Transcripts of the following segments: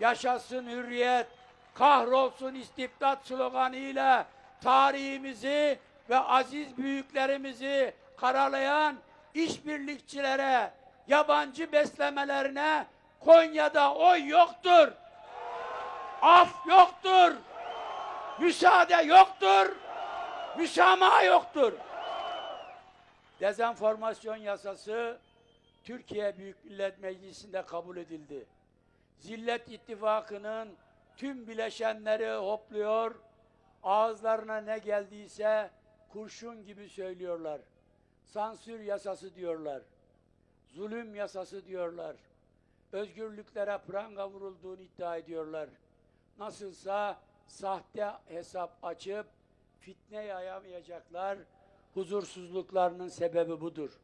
yaşasın hürriyet, kahrolsun istibdat sloganıyla tarihimizi ve aziz büyüklerimizi karalayan işbirlikçilere, yabancı beslemelerine Konya'da oy yoktur. Af yoktur. Müsaade yoktur. Müsamaha yoktur. Dezenformasyon yasası Türkiye Büyük Millet Meclisi'nde kabul edildi. Zillet İttifakı'nın tüm bileşenleri hopluyor, ağızlarına ne geldiyse kurşun gibi söylüyorlar. Sansür yasası diyorlar. Zulüm yasası diyorlar. Özgürlüklere pranga vurulduğunu iddia ediyorlar. Nasılsa sahte hesap açıp fitne yayamayacaklar. Huzursuzluklarının sebebi budur.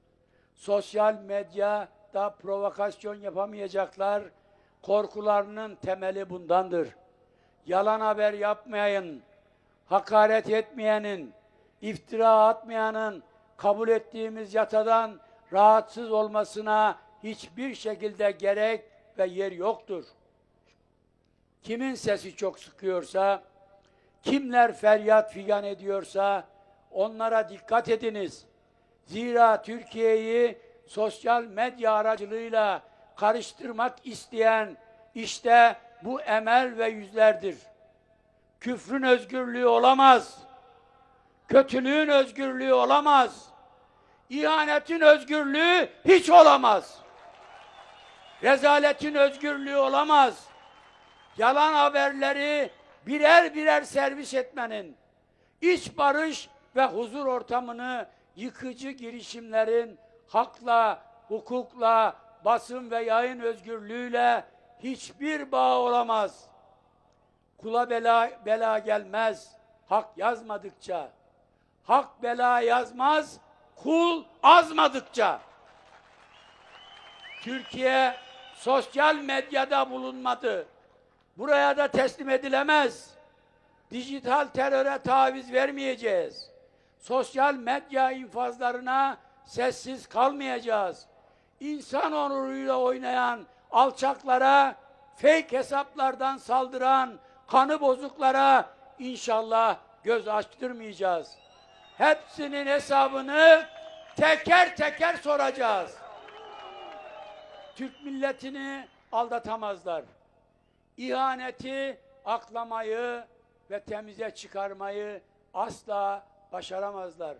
Sosyal medyada provokasyon yapamayacaklar. Korkularının temeli bundandır. Yalan haber yapmayın. Hakaret etmeyenin, iftira atmayanın kabul ettiğimiz yatadan rahatsız olmasına hiçbir şekilde gerek ve yer yoktur. Kimin sesi çok sıkıyorsa, kimler feryat figan ediyorsa onlara dikkat ediniz. Zira Türkiye'yi sosyal medya aracılığıyla karıştırmak isteyen işte bu emel ve yüzlerdir. Küfrün özgürlüğü olamaz. Kötülüğün özgürlüğü olamaz. İhanetin özgürlüğü hiç olamaz. Rezaletin özgürlüğü olamaz. Yalan haberleri birer birer servis etmenin, iç barış ve huzur ortamını yıkıcı girişimlerin hakla, hukukla, basın ve yayın özgürlüğüyle hiçbir bağ olamaz. Kula bela, bela gelmez, hak yazmadıkça. Hak bela yazmaz, kul azmadıkça. Türkiye sosyal medyada bulunmadı. Buraya da teslim edilemez. Dijital teröre taviz vermeyeceğiz. Sosyal medya infazlarına sessiz kalmayacağız. İnsan onuruyla oynayan alçaklara, fake hesaplardan saldıran kanı bozuklara inşallah göz açtırmayacağız. Hepsinin hesabını teker teker soracağız. Türk milletini aldatamazlar. İhaneti aklamayı ve temize çıkarmayı asla başaramazlar.